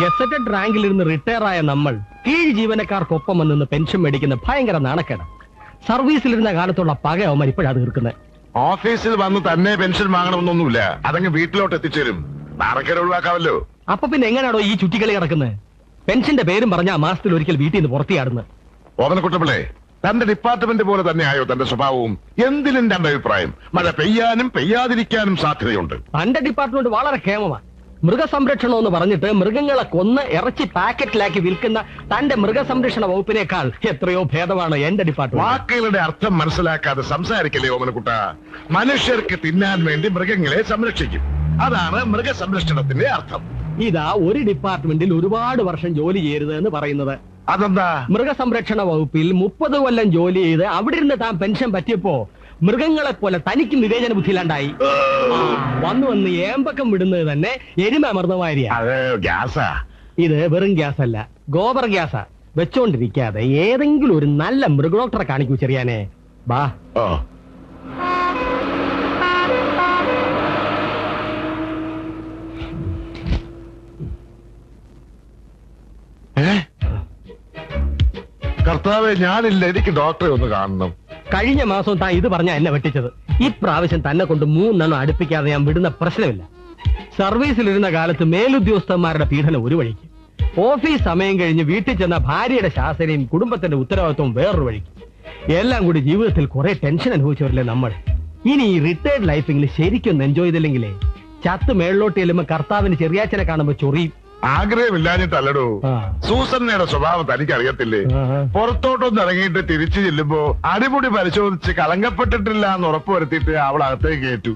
Gazetted റാങ്കിൽ ഇരുന്ന് retire ആയ നമ്മൾ കീഴ് ജീവനക്കാർക്കൊപ്പം നിന്ന് പെൻഷൻ മേടിക്കുന്ന ഭയങ്കര നാണക്കേട്. സർവീസിലിരുന്ന കാലത്തുള്ള പക അവന്മാർ ഇപ്പോഴാ തീർക്കുന്നത് ഓഫീസിൽ വന്ന് തന്നെ പെൻഷൻ വാങ്ങണമെന്നൊന്നുമില്ല. അതങ്ങ് വീട്ടിലോട്ട് എത്തിച്ചേരും. നാണക്കേട് ഒഴിവാക്കാമല്ലോ. അപ്പൊ പിന്നെ എങ്ങനെയാണോ ഈ ചുറ്റിക്കളി കിടക്കുന്നത് പെൻഷന്റെ പേരും പറഞ്ഞ മാസത്തിൽ ഒരിക്കൽ വീട്ടിൽ നിന്ന് പുറത്തിയാടുന്നത് ഓമനക്കുട്ടപ്പിള്ളേ തന്റെ ഡിപ്പാർട്ട്മെന്റ് പോലെ തന്നെയായോ തന്റെ സ്വഭാവവും? എന്തിനും തന്റെ അഭിപ്രായം. മഴ പെയ്യാനും പെയ്യാതിരിക്കാനും സാധ്യതയുണ്ട്. തന്റെ ഡിപ്പാർട്ട്മെന്റ് വളരെ ക്ഷേമമാണ് മൃഗസംരക്ഷണം എന്ന് പറഞ്ഞിട്ട് മൃഗങ്ങളെ കൊന്ന് ഇറച്ചി പാക്കറ്റിലാക്കി വിൽക്കുന്ന തന്റെ മൃഗസംരക്ഷണ വകുപ്പിനേക്കാൾ എത്രയോ ഭേദമാണ് എന്റെ ഡിപ്പാർട്ട്മെന്റ് വാക്കുകളുടെ അർത്ഥം മനസ്സിലാക്കാതെ സംസാരിക്കലേ ഓമനക്കുട്ട? മനുഷ്യർക്ക് തിന്നാൻ വേണ്ടി മൃഗങ്ങളെ സംരക്ഷിക്കും. അതാണ് മൃഗസംരക്ഷണത്തിന്റെ അർത്ഥം. ഇതാ ഒരു ഡിപ്പാർട്ട്മെന്റിൽ ഒരുപാട് വർഷം ജോലി ചെയ്യരുത് എന്ന് പറയുന്നത്. അതെന്താ? മൃഗസംരക്ഷണ വകുപ്പിൽ മുപ്പത് കൊല്ലം ജോലി ചെയ്ത് അവിടെ ഇരുന്ന് താൻ പെൻഷൻ പറ്റിയപ്പോ മൃഗങ്ങളെ പോലെ തനിക്ക് നിവേചന ബുദ്ധിയിലാണ്ടായി വന്ന് വന്നു വന്ന് ഏമ്പക്കം വിടുന്നത് തന്നെ എരുമ അമൃതമാരിയാ അത് ഗ്യാസാ. ഇത് വെറും ഗ്യാസ് അല്ല ഗോബർ ഗ്യാസാ. വെച്ചോണ്ടിരിക്കാതെ ഏതെങ്കിലും ഒരു നല്ല മൃഗഡോക്ടറെ കാണിക്കൂ ചെറിയാനെ. ബാ. ഓ. ഏ? കർത്താവെ ഞാനില്ല. എനിക്ക് ഡോക്ടറെ ഒന്ന് കാണണം. കഴിഞ്ഞ മാസം താൻ ഇത് പറഞ്ഞാ എന്നെ വെട്ടിച്ചത്. പ്രാവശ്യം തന്നെ കൊണ്ട് മൂന്നെണ്ണം അടുപ്പിക്കാതെ ഞാൻ വിടുന്ന പ്രശ്നമില്ല. സർവീസിലിരുന്ന കാലത്ത് മേലുദ്യോഗസ്ഥന്മാരുടെ പീഡനം ഒരു വഴിക്ക്. ഓഫീസ് സമയം കഴിഞ്ഞ് വീട്ടിൽ ചെന്ന ഭാര്യയുടെ ശാസനയും കുടുംബത്തിന്റെ ഉത്തരവാദിത്വവും വേറൊരു വഴിക്ക്. എല്ലാം കൂടി ജീവിതത്തിൽ കുറെ ടെൻഷൻ അനുഭവിച്ചവരില്ലേ നമ്മൾ. ഇനി ഈ റിട്ടയർഡ് ലൈഫിൽ ശരിക്കും എൻജോയ് ചെയ്തില്ലെങ്കിലേ ചത്ത് മേളിലോട്ട് ചെല്ലുമ്പോൾ കർത്താവിന് ചെറിയാച്ചനെ കാണുമ്പോൾ ചൊറിയും. ആഗ്രഹമില്ലാഞ്ഞിട്ടല്ലടോ. സൂസന്നയുടെ സ്വഭാവം തനിക്ക് അറിയത്തില്ലേ. പുറത്തോട്ടൊന്ന് ഇറങ്ങിയിട്ട് തിരിച്ചു ചെല്ലുമ്പോ അടിമുടി പരിശോധിച്ച് കളങ്കപ്പെട്ടിട്ടില്ല എന്ന് ഉറപ്പുവരുത്തിയിട്ട് അവൾ അകത്തേക്ക് കയറ്റു.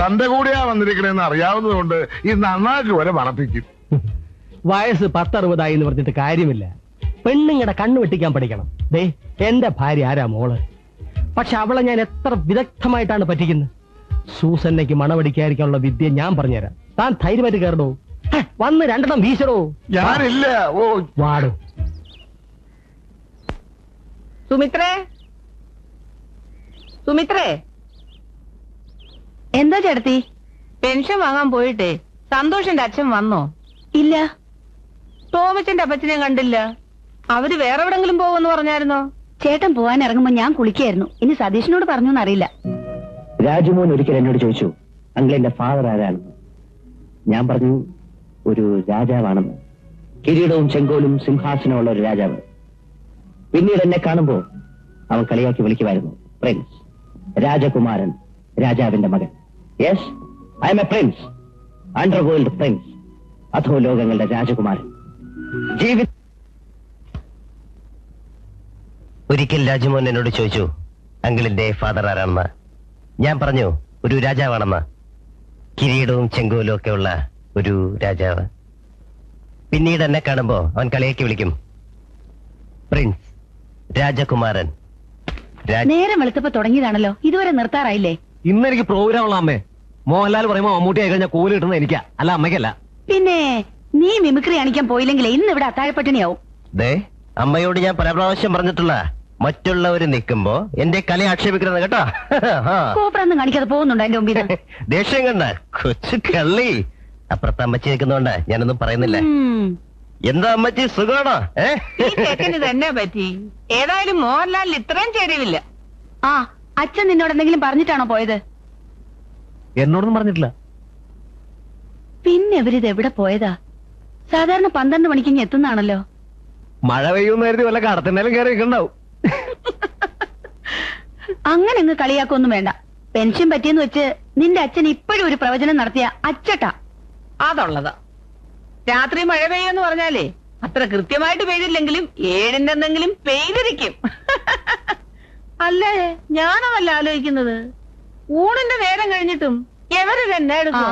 തന്റെ കൂടെയാ വന്നിരിക്കണേന്ന് അറിയാവുന്നതുകൊണ്ട് ഈ നന്നാക്ക് വരെ മണപ്പിക്കും വയസ്സ് പത്തറുപതായി എന്ന് പറഞ്ഞിട്ട് കാര്യമില്ല. പെണ്ണുങ്ങളുടെ കണ്ണു വെട്ടിക്കാൻ പഠിക്കണം. ദേ എന്റെ ഭാര്യ ആരാ മോൾ? പക്ഷെ അവളെ ഞാൻ എത്ര വിദഗ്ധമായിട്ടാണ് പറ്റിക്കുന്നത്? സൂസന്നയ്ക്ക് മണവടിക്കാതിരിക്കാനുള്ള വിദ്യ ഞാൻ പറഞ്ഞുതരാം. താൻ ധൈര്യമായിട്ട് കയറണോ? വന്ന് രണ്ടെണ്ണം വീശടോ. ഞാനില്ല. ഓ. വാടോ. സുമിത്രേ? സുമിത്രേ? എന്താ ചേട്ടത്തി? പെൻഷൻ വാങ്ങാൻ പോയിട്ടേ. സന്തോഷിന്റെ അച്ഛൻ വന്നോ? ഇല്ല. തോമച്ചന്റെ അപ്പച്ചനെ കണ്ടില്ല. അവർ വേറെ എവിടെങ്കിലും പോകുമെന്ന് പറഞ്ഞായിരുന്നോ? ചേട്ടൻ പോവാൻ ഇറങ്ങുമ്പോ ഞാൻ കുളിക്കായിരുന്നു. ഇനി സതീഷിനോട് പറഞ്ഞു എന്നറിയില്ല രാജുമോൻ ഒരിക്കൽ എന്നോട് ചോദിച്ചു അങ്കിളിന്റെ ഫാദർ ആരാണെന്ന്? ഞാൻ പറഞ്ഞു ഒരു രാജാവാണെന്ന്. കിരീടവും ചെങ്കോലും സിംഹാസനമുള്ള ഒരു രാജാവ്. പിന്നീട് എന്നെ കാണുമ്പോൾ അവൻ കളിയാക്കി വിളിക്കുമായിരുന്നു. പ്രിൻസ് രാജകുമാരൻ. രാജാവിന്റെ മകൻ. Yes I'm a prince underworld prince അധോ ലോകങ്ങളുടെ രാജകുമാരൻ. ജീവിത ഒരിക്കൽ രാജുമോൻ എന്നോട് ചോദിച്ചു അങ്കിളിന്റെ ഫാദർ ആരാണെന്ന്? ഞാൻ പറഞ്ഞു ഒരു രാജാവാണെന്ന്. കിരീടവും ചെങ്കോലും ഒക്കെ ഉള്ള ഒരു രാജാവ്. പിന്നീട് എന്നെ കാണുമ്പോ അവൻ കളിയാക്കി വിളിക്കും. പ്രിൻസ് രാജകുമാരൻ. രാജ നേരം വെളുത്തപ്പോ തുടങ്ങിയതാണല്ലോ. ഇതുവരെ നിർത്താറായില്ലേ? ഇന്ന് എനിക്ക് പ്രോഗ്രാം ഉള്ള അമ്മേ. മോഹൻലാൽ പറയുമ്പോ മമ്മൂട്ടി ആയി കഴിഞ്ഞാൽ കൂലി കിട്ടുന്നത് എനിക്കാ. അല്ല അമ്മയ്ക്കല്ല. പിന്നെ നീ മിമിക്രി കാണിക്കാൻ പോയില്ലെങ്കിൽ ഇന്ന് ഇവിടെ അത്താഴപ്പട്ടിണിയാവും. ദേ അമ്മയോട് ഞാൻ പല പ്രാവശ്യം പറഞ്ഞിട്ടുള്ള മറ്റുള്ളവര് നിൽക്കുമ്പോ എന്റെ കലയെ ആക്ഷേപിക്കുന്നത് കേട്ടോ. കോപ്പറൊന്നും കാണിക്കാതെ പോകുന്നുണ്ടോ എന്റെ മുമ്പിൽ? ദേഷ്യം കണ്ട. കൊച്ചു കള്ളി. അപ്പുറത്ത് അമ്മച്ചി നിൽക്കുന്നോണ്ട് ഞാനൊന്നും പറയുന്നില്ല. എന്താ അമ്മച്ചി? സുഖമാണോ ഏ? ഈ ചെക്കന് തന്നെ പറ്റി? ഏതായാലും മോഹൻലാലിൽ ഇത്രയും ചേരുവില്ല. ആ അച്ഛൻ നിന്നോട് എന്തെങ്കിലും പറഞ്ഞിട്ടാണോ പോയത്? എന്നോടൊന്നും പറഞ്ഞിട്ടില്ല. പിന്നെ ഇവരിത് എവിടെ പോയതാ? സാധാരണ പന്ത്രണ്ട് മണിക്ക് ഇങ്ങ് എത്തുന്നാണല്ലോ. മഴ പെയ്യുന്ന കരുതി വല്ല കടത്തിനേലും കയറി നിൽക്കണ്ടാവും. അങ്ങനെ അങ്ങ് കളിയാക്കൊന്നും വേണ്ട. പെൻഷൻ പറ്റിയെന്ന് വെച്ച് നിന്റെ അച്ഛൻ ഇപ്പോഴും ഒരു പ്രവചനം നടത്തിയ അച്ചട്ടാ. അതുള്ളതാ. രാത്രി മഴ പെയ്യെന്ന് പറഞ്ഞാലേ അത്ര കൃത്യമായിട്ട് പെയ്തില്ലെങ്കിലും ഏഴിന്റെ എന്തെങ്കിലും പെയ്തിരിക്കും. അല്ലേ? ഞാനതല്ല ആലോചിക്കുന്നത്. ഊണിന്റെ നേരം കഴിഞ്ഞിട്ടും എവര് തന്നെ എടുക്കുക.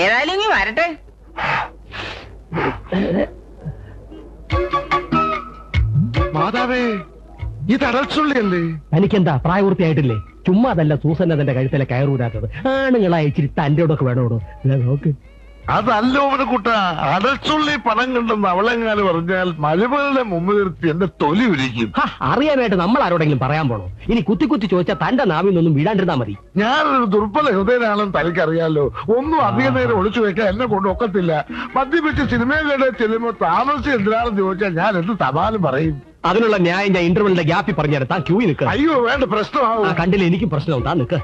ഏതായാലും ഇനി വരട്ടെ. മാതാവേ ഇത് അടച്ചുള്ളിയല്ലേ തനിക്കെന്താ പ്രായപൂർത്തിയായിട്ടില്ലേ? ചുമ്മാ അതല്ല സൂസൻ അതിന്റെ കഴുത്തിലെ കയറൂരാത്തത്. ആണുങ്ങളായി ഇച്ചിരി തന്റെ ഒക്കെ വേണോടോ നോക്ക്. അതല്ല ഓമനക്കുട്ട അടച്ചുള്ളി പണം കണ്ടെന്ന് അവളെങ്ങാനും പറഞ്ഞാൽ മരുമകളുടെ മുമ്പ് നിർത്തി എന്റെ തൊലി ഉരിക്കും. അറിയാനായിട്ട് നമ്മൾ ആരോടെങ്കിലും പറയാൻ പോണോ? ഇനി കുത്തി കുത്തി ചോദിച്ചാൽ തന്റെ നാവിൽ നിന്നും വീടാണ്ടിരുന്നാ മതി. ഞാനൊരു ദുർബല ഹൃദയനാണെന്ന് തനിക്കറിയാലോ. ഒന്നും അധിക നേരം ഒളിച്ചു വെക്കാൻ എന്നെ കൊണ്ട് ഒക്കത്തില്ല. മദ്യപിച്ച് സിനിമയിലൂടെ ചെല്ലുമ്പോ താമസിച്ച് എന്തിനാണെന്ന് ചോദിച്ചാൽ ഞാൻ എന്ത് തപാലും പറയും. അതിനുള്ള ന്യായം ഞാൻ ഇന്റർവ്യൂലിന്റെ ഗ്യാപ്പിൽ പറഞ്ഞുതരാം. താൻ ക്യൂ നിൽക്കുക അയ്യോ വേണ്ട പ്രശ്നമാവും. കണ്ടില്ല എനിക്കും പ്രശ്നമുണ്ടാ. താൻ നിൽക്കുക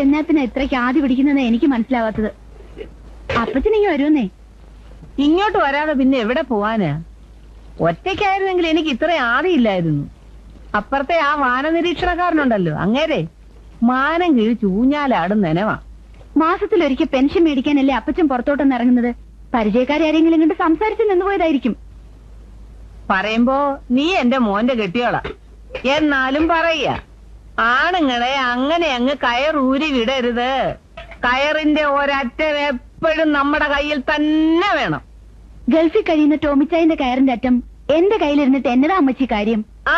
എന്നാ പിന്നെ ഇത്രയ്ക്ക് ആദ്യ പിടിക്കുന്നത് എനിക്ക് മനസ്സിലാവാത്തത്. അപ്പച്ചനെങ്കിൽ വരുമെന്നേ ഇങ്ങോട്ട് വരാതെ പിന്നെ എവിടെ പോവാനാ? ഒറ്റയ്ക്കായിരുന്നെങ്കിൽ എനിക്ക് ഇത്ര ആദിയില്ലായിരുന്നു അപ്പുറത്തെ ആ വാനനിരീക്ഷണക്കാരനുണ്ടല്ലോ അങ്ങേരെ. മാനം കിഴിച്ച് ഊഞ്ഞാലാടും നനവാ. മാസത്തിലൊരിക്കൽ പെൻഷൻ മേടിക്കാനല്ലേ അപ്പച്ചൻ പുറത്തോട്ടൊന്ന് ഇറങ്ങുന്നത്? പരിചയക്കാരെ ആരെങ്കിലും കണ്ട് സംസാരിച്ച് നിന്നുപോയതായിരിക്കും പറയുമ്പോ നീ എന്റെ മോന്റെ കെട്ടിയോള. എന്നാലും പറയ ആണുങ്ങളെ അങ്ങനെ അങ്ങ് കയറൂരി വിടരുത്. കയറിന്റെ ഒരറ്റം എപ്പോഴും നമ്മുടെ കയ്യിൽ തന്നെ വേണം. ഗൾഫിൽ കഴിയുന്ന ടോമിച്ചായന്റെ കയറിന്റെ അറ്റം എന്റെ കയ്യിലിരുന്നിട്ട് എന്നതാ അമ്മച്ചി കാര്യം? ആ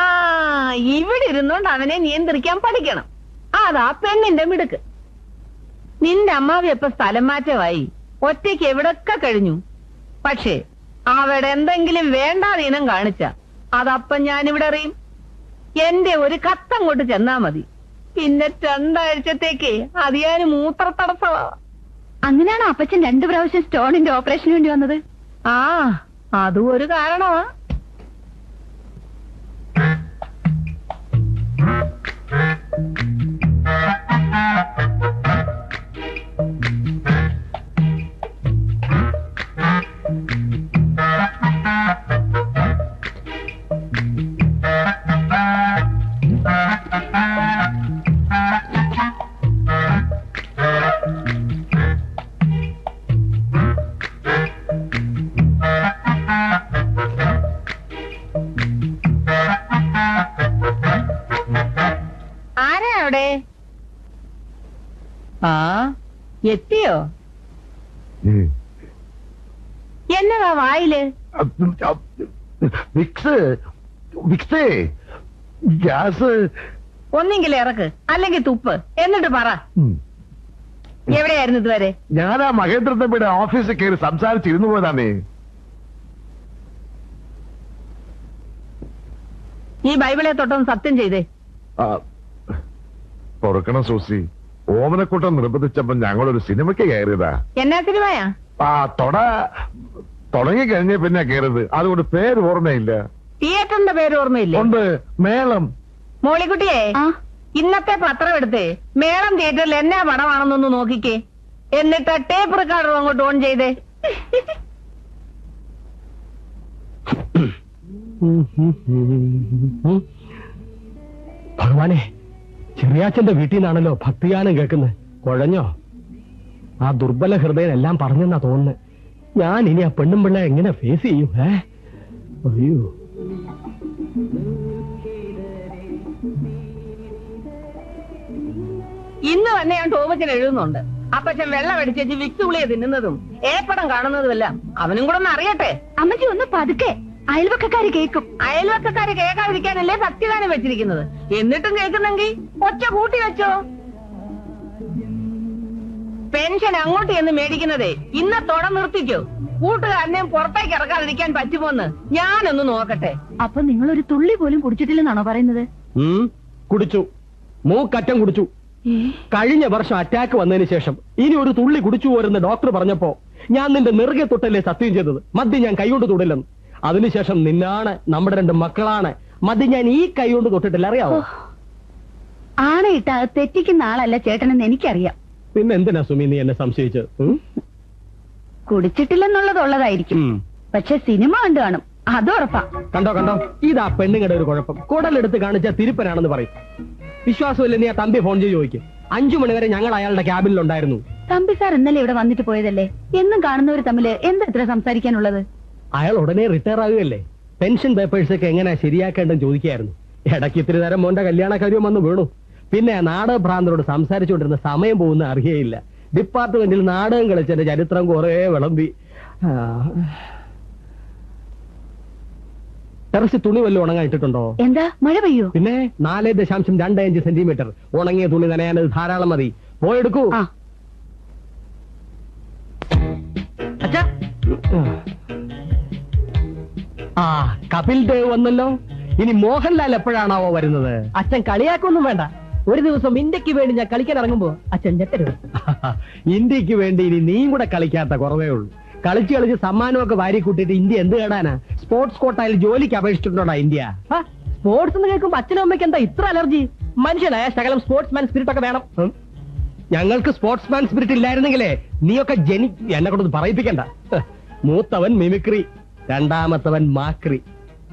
ഇവിടെ ഇരുന്നോണ്ട് അവനെ നിയന്ത്രിക്കാൻ പഠിക്കണം. അതാ പെണ്ണിന്റെ മിടുക്ക്. നിന്റെ അമ്മാവി എപ്പ സ്ഥലം മാറ്റമായി ഒറ്റയ്ക്ക് എവിടൊക്കെ കഴിഞ്ഞു? പക്ഷേ അവിടെ എന്തെങ്കിലും വേണ്ടാതീനം കാണിച്ച അതപ്പം ഞാനിവിടെ അറിയും. എന്റെ ഒരു കത്തം കൊണ്ട് ചെന്നാ മതി. പിന്നെ രണ്ടാഴ്ചത്തേക്ക് അതിയാന് മൂത്ര തടസ്സമാ അങ്ങനെയാണോ അപ്പച്ചൻ രണ്ടു പ്രാവശ്യം സ്റ്റോണിന്റെ ഓപ്പറേഷന് വേണ്ടി വന്നത്? ആ അതും ഒരു കാരണമാ. വിക്സ് വിക്സേ ഗ്യാസ്. ഒന്നെങ്കിൽ ഇറക്ക് അല്ലെങ്കിൽ തുപ്പ്. എന്നിട്ട് പറ. എവിടെയായിരുന്നു ഇതുവരെ? ഞാൻ ആ മഹേന്ദ്ര തമ്പിയുടെ ഓഫീസിൽ കയറി സംസാരിച്ചിരുന്നു പോയതാണേ. ഈ ബൈബിളെ തൊട്ടൊന്ന് സത്യം ചെയ്തേ. തുറക്കണം സൂസി. ഓമനക്കൂട്ടം നിർബന്ധിച്ചപ്പോ ഞങ്ങളൊരു സിനിമയ്ക്ക് കയറിയതാ. എന്നാ സിനിമയാ? ആ തൊട. തുടങ്ങി കഴിഞ്ഞ പിന്നെ കയറിയത് അതുകൊണ്ട് പേര് ഓർമ്മയില്ല. തിയേറ്ററിന്റെ പേര് ഓർമ്മയില്ല? ഉണ്ട്. മേളം. മോളിക്കുട്ടിയെ ഇന്നത്തെ പത്രം എടുത്ത് മേളം തിയേറ്ററിൽ എന്നാ പടമാണെന്നൊന്ന് നോക്കിക്കേ. എന്നിട്ട് ടേപ്പ് റെക്കോർഡർ അങ്ങോട്ട് ഓൺ ചെയ്തേ. ഭഗവാനെ ചെറിയാച്ചന്റെ വീട്ടിൽ നിന്നാണല്ലോ ഭക്തിഗാനം കേൾക്കുന്നത്. കുഴഞ്ഞോ? ആ ദുർബല ഹൃദയം എല്ലാം പറഞ്ഞെന്നാ തോന്നുന്നത് ഞാൻ ഇനി ആ പെണ്ണും പിള്ള എങ്ങനെ ഫേസ് ചെയ്യും ഏ? അയ്യോ. ഇന്ന് തന്നെ ഞാൻ ടോമച്ചൻ എഴുതുന്നുണ്ട്. അപ്പച്ചൻ വെള്ളം അടിച്ചേച്ച് വിക്സ് ഗുളിയെ തിന്നുന്നതും ഏപ്പടം കാണുന്നതുമെല്ലാം അവനും കൂടെ ഒന്ന് അറിയട്ടെ? അമ്മച്ചി ഒന്ന് പതുക്കെ. അയൽവക്കക്കാര് കേൾക്കും. അയൽവക്കക്കാര് കേൾക്കാതിരിക്കാനല്ലേ സത്യദാനം വെച്ചിരിക്കുന്നത്? എന്നിട്ടും കേൾക്കുന്നെങ്കിൽ ഒറ്റ കൂട്ടി വെച്ചോ? പെൻഷൻ അങ്ങോട്ട് എന്ന് മേടിക്കുന്നതേ. ഇന്നത്തോടെ നിർത്തിക്കോ. കൂട്ടുകാരനെ പുറത്തേക്ക് ഇറക്കാതിരിക്കാൻ പറ്റുമോന്ന് ഞാനൊന്ന് നോക്കട്ടെ. അപ്പൊ നിങ്ങൾ ഒരു തുള്ളി പോലും കുടിച്ചിട്ടില്ലെന്നാണോ പറയുന്നത്? കുടിച്ചു. മൂക്കറ്റം കുടിച്ചു. കഴിഞ്ഞ വർഷം അറ്റാക്ക് വന്നതിന് ശേഷം ഇനി ഒരു തുള്ളി കുടിച്ചു പോരെന്ന് ഡോക്ടർ പറഞ്ഞപ്പോ ഞാൻ നിന്റെ നെറുകെ തൊട്ടല്ലേ സത്യം ചെയ്തത്. മദ്യം ഞാൻ കൈകൊണ്ട് തൊടില്ലെന്ന്. അതിനുശേഷം നിന്നാണ് നമ്മുടെ രണ്ട് മക്കളാണ്. മദ്യം ഞാൻ ഈ കൈകൊണ്ട് തൊട്ടിട്ടില്ല അറിയാവോ? ആണയിട്ട തെറ്റിക്കുന്ന ആളല്ല ചേട്ടനെന്ന് എനിക്കറിയാം. പിന്നെ എന്തിനാ സുമി നീ എന്നെ സംശയിച്ചത് കുടിച്ചിട്ടില്ലെന്നുള്ളതുള്ളതായിരിക്കും. കുടിച്ചിട്ടില്ലെന്നുള്ളത് പക്ഷെ സിനിമ കണ്ടു കാണും. അത് ഉറപ്പാ. കണ്ടോ കണ്ടോ? ഇതാ പെണ്ണുങ്ങളുടെ ഒരു കുഴപ്പം. കുടലെടുത്ത് കാണിച്ച തിരുപ്പനാണെന്ന് പറയും. വിശ്വാസമില്ല നീ ആ തമ്പി ഫോൺ ചെയ്ത് ചോദിക്കും. അഞ്ചു മണിവരെ ഞങ്ങൾ അയാളുടെ ക്യാബിനിലുണ്ടായിരുന്നു. തമ്പി സാർ ഇന്നലെ ഇവിടെ വന്നിട്ട് പോയതല്ലേ? എന്നും കാണുന്നവർ തമ്മിൽ എന്താ ഇത്ര സംസാരിക്കാനുള്ളത്? അയാൾ ഉടനെ റിട്ടയർ ആകുകയല്ലേ? പെൻഷൻ പേപ്പേഴ്സ് ഒക്കെ എങ്ങനെ ശരിയാക്കേണ്ടെന്ന് ചോദിക്കായിരുന്നു. ഇടയ്ക്ക് ഇത്തിരി നേരം മോന്റെ കല്യാണ കാര്യം വന്ന് വീണു. പിന്നെ നാടക ഭ്രാന്തരോട് സംസാരിച്ചുകൊണ്ടിരുന്ന സമയം പോകുന്ന അറിയയില്ല. ഡിപ്പാർട്ട്മെന്റിൽ നാടകം കളിച്ചതിന്റെ ചരിത്രം കുറെ വിളമ്പി. ടെറസ് തുണി വല്ലതും ഉണങ്ങാൻ ഇട്ടിട്ടുണ്ടോ? എന്താ? മഴ പെയ്യോ? പിന്നെ നാല് ദശാംശം രണ്ട് അഞ്ച് സെന്റിമീറ്റർ. ഉണങ്ങിയ തുണി നനയാൻ ധാരാളം മതി. പോയെടുക്കൂ. ആ കപിൽ ദേവ് വന്നല്ലോ. ഇനി മോഹൻലാൽ എപ്പോഴാണാവോ വരുന്നത്? അച്ഛൻ കളിയാക്കൊന്നും വേണ്ട. ഒരു ദിവസം ഇന്ത്യയ്ക്ക് വേണ്ടി ഞാൻ കളിക്കാൻ ഇറങ്ങുമ്പോ അച്ഛൻ ഞെട്ടരുത്. ഇന്ത്യയ്ക്ക് വേണ്ടി ഇനി നീയും കൂടെ കളിക്കാത്ത കുറവേ ഉള്ളൂ. കളിച്ച് കളിച്ച് സമ്മാനമൊക്കെ വാരി കൂട്ടിയിട്ട് ഇന്ത്യ എന്ത് കേടാനാ? സ്പോർട്സ് കോട്ടയിൽ ജോലിക്ക് അപേക്ഷിച്ചിട്ടുണ്ടോടാ ഇന്ത്യ? സ്പോർട്സ് എന്ന് കേൾക്കുമ്പോ അച്ഛനും അമ്മയ്ക്ക് എന്താ ഇത്ര അലർജി? മനുഷ്യനായ ശകലം സ്പോർട്സ്മാൻ സ്പിരിറ്റ് ഒക്കെ വേണം. ഞങ്ങൾക്ക് സ്പോർട്സ്മാൻ സ്പിരിറ്റ് ഇല്ലായിരുന്നെങ്കിലേ നീയൊക്കെ ജനി എന്നെ കൊണ്ടൊന്ന് പറയിപ്പിക്കണ്ട. മൂത്തവൻ മിമിക്രി രണ്ടാമത്തവൻ മാക്രി.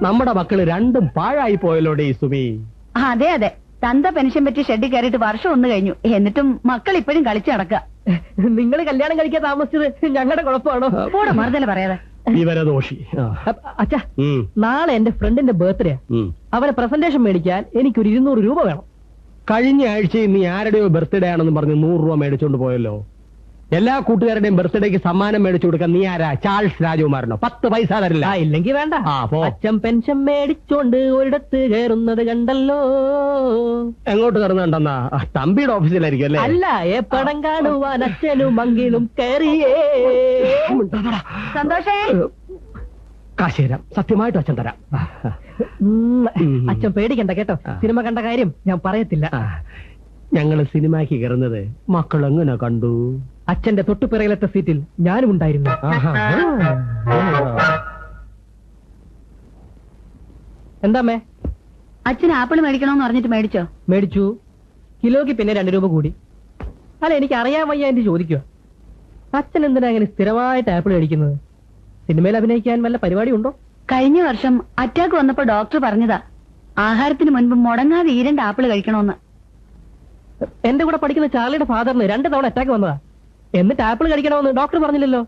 നമ്മുടെ മക്കൾ രണ്ടും പാഴായി പോയല്ലോടെ സുമി? അതെ അതെ. തന്ത പെൻഷൻ പറ്റി ഷെഡിൽ കയറിയിട്ട് വർഷം ഒന്ന് കഴിഞ്ഞു. എന്നിട്ടും മക്കൾ ഇപ്പോഴും കളിച്ചു നടക്കുക നിങ്ങൾ കല്യാണം കഴിക്കാൻ താമസിച്ചത് ഞങ്ങളുടെ കുഴപ്പമാണോ? കൂടെ മറുതല പറയാതെ. വിവരദോഷി. അച്ഛാ ഉം, നാളെ എന്റെ ഫ്രണ്ടിന്റെ ബർത്ത്ഡേ. ഉം. അവനെ പ്രസന്റേഷൻ മേടിക്കാൻ എനിക്കൊരു ഇരുന്നൂറ് രൂപ വേണം. കഴിഞ്ഞ ആഴ്ച നീ ആരുടെയോ ബർത്ത്ഡേ ആണെന്ന് പറഞ്ഞ് നൂറ് രൂപ മേടിച്ചോണ്ട് പോയല്ലോ. എല്ലാ കൂട്ടുകാരുടെയും ബർത്ത്ഡേക്ക് സമ്മാനം മേടിച്ചു കൊടുക്കാൻ നീ ആരാ? ചാൾസ് രാജകുമാരനോ? പത്ത് പൈസ തരില്ല. ആ ഇല്ലെങ്കിൽ വേണ്ട. ആ, പോ. അച്ഛൻ പെൻഷൻ മേടിച്ചോണ്ട് ഒരിടത്ത് കയറുന്നത് കണ്ടല്ലോ. എങ്ങോട്ട് കയറുന്നുണ്ടെന്നാ തമ്പിയുടെ ഓഫീസിലായിരിക്കും അല്ലേ? അല്ല ഏ പടം കാണുവാൻ അച്ഛനും മങ്കിലും കയറിയേ. സന്തോഷേ. കാശ് തരാം സത്യമായിട്ട് അച്ഛൻ തരാം. ഉം. അച്ഛൻ പേടിക്കണ്ട കേട്ടോ. ആ. സിനിമ കണ്ട കാര്യം ഞാൻ പറയത്തില്ല. ഞങ്ങൾ ഞങ്ങൾ സിനിമയ്ക്ക് കയറുന്നത് മക്കൾ എങ്ങനെ കണ്ടു? അച്ഛന്റെ തൊട്ടുപിറയിലത്തെ സീറ്റിൽ ഞാനും ഉണ്ടായിരുന്നു. എന്താമേ എന്താമ്മേ അച്ഛൻ ആപ്പിൾ മേടിക്കണോന്ന് പറഞ്ഞിട്ട് മേടിച്ചോ? മേടിച്ചു. കിലോക്ക് പിന്നെ രണ്ടു രൂപ കൂടി. അല്ല എനിക്ക് അറിയാൻ വയ്യ എന്ന് ചോദിക്കുക അച്ഛൻ എന്തിനാ അങ്ങനെ സ്ഥിരമായിട്ട് ആപ്പിൾ മേടിക്കുന്നത്? സിനിമയിൽ അഭിനയിക്കാൻ വല്ല പരിപാടി ഉണ്ടോ കഴിഞ്ഞ വർഷം അറ്റാക്ക് വന്നപ്പോ ഡോക്ടർ പറഞ്ഞതാ ആഹാരത്തിന് മുൻപ് മുടങ്ങാതെ ഈ രണ്ട് ആപ്പിൾ കഴിക്കണമെന്ന് എന്റെ കൂടെ പഠിക്കുന്ന ചാർലിയുടെ ഫാദറിന് രണ്ട് തവണ അറ്റാക്ക് വന്നതാ. എന്നിട്ട് ആപ്പിൾ കഴിക്കണമെന്ന് ഡോക്ടർ പറഞ്ഞില്ലല്ലോ?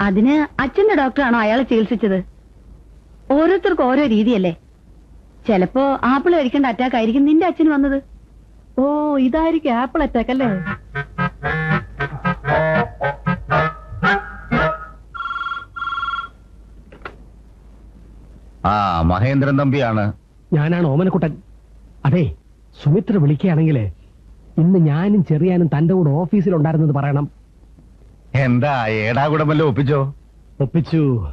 അതിന് അച്ഛന്റെ ഡോക്ടറാണോ അയാളെ ചികിത്സിച്ചത്? ഓരോരുത്തർക്കും ഓരോ രീതിയല്ലേ? ചിലപ്പോ ആപ്പിൾ കഴിക്കേണ്ട അറ്റാക്ക് ആയിരിക്കും നിന്റെ അച്ഛന് വന്നത്. ഓ ഇതായിരിക്കും ആപ്പിൾ അറ്റാക്ക് അല്ലേ? ആ മഹേന്ദ്രൻ തമ്പിയാണ്. ഞാനാണ് ഓമനക്കുട്ടൻ. അതെ സുമിത്ര വിളിക്കുകയാണെങ്കിൽ ഇന്ന് ഞാനും ചെറിയാനും തന്റെ കൂടെ ഓഫീസിലുണ്ടായിരുന്നത് പറയണം. എന്താ ഏടാ ഏടാകുടമല്ലോ ഒപ്പിച്ചോ? ഒപ്പിച്ചു.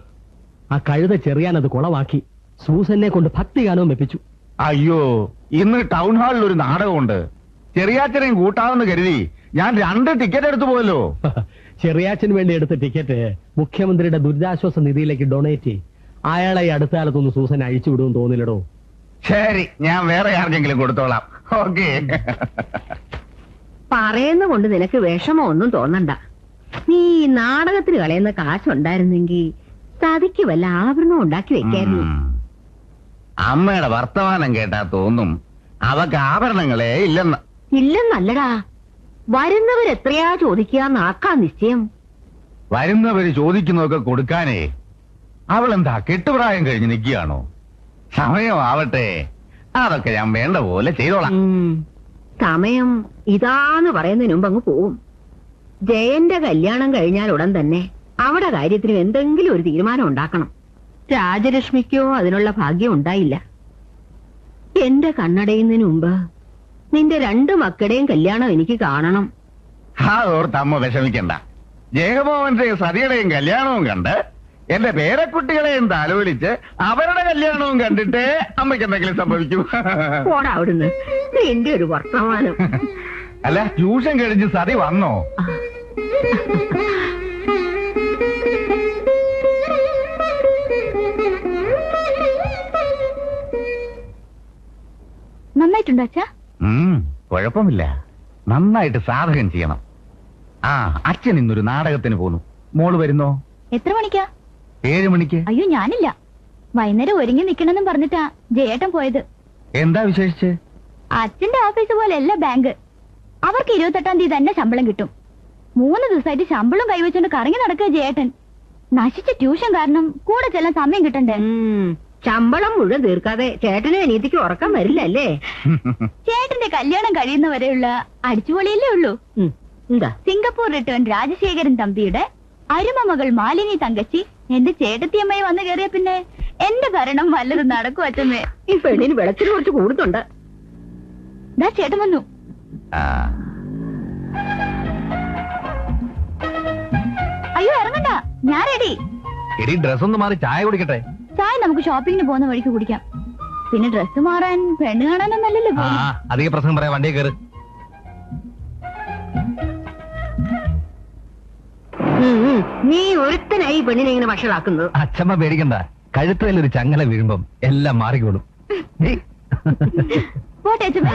ആ കഴുത ചെറിയാൻ അത് കുളവാക്കി. സൂസനെ കൊണ്ട് ഭക്തിഗാനവും വെപ്പിച്ചു. അയ്യോ ഇന്ന് ടൗൺ ഹാളിൽ ഒരു നാടകമുണ്ട്. ചെറിയാച്ചനെയും കൂട്ടാമെന്ന് കരുതി ഞാൻ രണ്ട് ടിക്കറ്റ് എടുത്തു പോയല്ലോ. ചെറിയാച്ചന് വേണ്ടി എടുത്ത ടിക്കറ്റ് മുഖ്യമന്ത്രിയുടെ ദുരിതാശ്വാസ നിധിയിലേക്ക് ഡൊണേറ്റ് അയാളെ ഈ അടുത്ത കാലത്തൊന്ന് സൂസൻ അഴിച്ചു വിടുമെന്ന് തോന്നില്ലടോ. ശരി ഞാൻ വേറെ ആർക്കെങ്കിലും കൊടുത്തോളാം. ഓക്കെ. പറയുന്ന കൊണ്ട് നിനക്ക് വിഷമം ഒന്നും തോന്നണ്ട. നീ ഈ നാടകത്തിന് കളയുന്ന കാശുണ്ടായിരുന്നെങ്കിൽ സതിക്ക് വല്ല ആഭരണം ഉണ്ടാക്കി വെക്കായിരുന്നു. അമ്മയുടെ വർത്തമാനം കേട്ടാ തോന്നും അവക്ക് ആഭരണങ്ങളെ ഇല്ലെന്ന്. ഇല്ലെന്നല്ലടാ. വരുന്നവരെത്രയാ ചോദിക്കാന്നാക്കാ നിശ്ചയം? വരുന്നവര് ചോദിക്കുന്നതൊക്കെ കൊടുക്കാനേ അവളെന്താ കെട്ടുപ്രായം കഴിഞ്ഞ് നിൽക്കുകയാണോ? സമയമാവട്ടെ. അതൊക്കെ ഞാൻ വേണ്ട പോലെ ചെയ്തോളാം. സമയം ഇതാന്ന് പറയുന്നതിന് മുമ്പ് അങ്ങ് പോവും. ജയന്റെ കല്യാണം കഴിഞ്ഞാൽ ഉടൻ തന്നെ അവിടെ കാര്യത്തിന് എന്തെങ്കിലും ഒരു തീരുമാനം ഉണ്ടാക്കണം. രാജലക്ഷ്മിക്കോ അതിനുള്ള ഭാഗ്യം ഉണ്ടായില്ല. എന്റെ കണ്ണടയുന്നതിന് മുമ്പ് നിന്റെ രണ്ടു മക്കളുടെയും കല്യാണം എനിക്ക് കാണണം. അമ്മ വിഷമിക്കണ്ട. ജയമോഹന്റെ സതിയുടെയും കല്യാണവും കണ്ട് എന്റെ പേരക്കുട്ടികളെയും താലോലിച്ച് അവരുടെ കല്യാണവും കണ്ടിട്ട് അമ്മയ്ക്ക് എന്തെങ്കിലും സംഭവിക്കും. പോടാ അവിടുന്ന്. നിന്റെ ഒരു വർത്തമാനം. അല്ല ട്യൂഷൻ കഴിഞ്ഞ് സതി വന്നോ? നന്നായിട്ടുണ്ടോ അച്ഛാ? കുഴപ്പമില്ല. നന്നായിട്ട് സാധകം ചെയ്യണം. ആ അച്ഛൻ ഇന്നൊരു നാടകത്തിന് പോന്നു. മോൾ വരുന്നോ? എത്ര മണിക്കാ? ഏഴു മണിക്ക്. അയ്യോ ഞാനില്ല. വൈകുന്നേരം ഒരുങ്ങി നിക്കണമെന്നും പറഞ്ഞിട്ടാ ജയേട്ടൻ പോയത്. എന്താ വിശേഷിച്ച്? അച്ഛന്റെ ഓഫീസ് പോലെയല്ല ബാങ്ക്. അവർക്ക് ഇരുപത്തെട്ടാം തീയതി തന്നെ ശമ്പളം കിട്ടും. മൂന്ന് ദിവസമായിട്ട് ശമ്പളം കൈവച്ചുകൊണ്ട് കറങ്ങി നടക്കുക ചേട്ടൻ നശിച്ച ട്യൂഷൻ കാരണം കൂടെ ചെല്ലാൻ സമയം കിട്ടണ്ടേ? ശമ്പളം മുഴുവൻ തീർക്കാതെ ചേട്ടനെ അനീതിക്ക് ഉറക്കം വരില്ല അല്ലേ? ചേട്ടന്റെ കല്യാണം കഴിയുന്നവരെയുള്ള അടിച്ചുപൊളിയല്ലേ ഉള്ളൂ. എന്താ? സിംഗപ്പൂർ റിട്ടേൺ രാജശേഖരൻ തമ്പിയുടെ അരുമമകൾ മാലിനി തങ്കച്ചി എന്റെ ചേട്ടത്തിയമ്മയെ വന്നു കയറിയ പിന്നെ എന്റെ ഭരണം വല്ലതും നടക്കും അച്ഛമ്മേ? ഈ പെണ്ണിന് വെളച്ചിന് കുറച്ച് കൂടുന്നുണ്ട്. ചേട്ടൻ വന്നു. അയ്യോ ഇറങ്ങണ്ട. ഞാൻ റെഡി എടി ഡ്രസ് ഒന്ന് മാറി ചായ കുടിക്കട്ടെ. ചായ നമുക്ക് ഷോപ്പിങ്ങിന് പോകുന്ന വഴിക്ക് കുടിക്കാം. പിന്നെ ഡ്രസ് മാറാൻ പെണ്ണ് കാണാനൊന്നല്ലല്ലോ ആ അധികം പ്രശ്നം പറയാം വണ്ടി കയറി നീ ഒരുത്തനായി പെണ്ണിനെ ഇങ്ങനെ വഷളാക്കുന്നത് അച്ഛമ്മ പേടിക്കണ്ട. കഴുത്തതിൽ ഒരു ചങ്ങല വീഴുമ്പം എല്ലാം മാറിക്കോളും. പോട്ടെ അച്ഛമ്മ.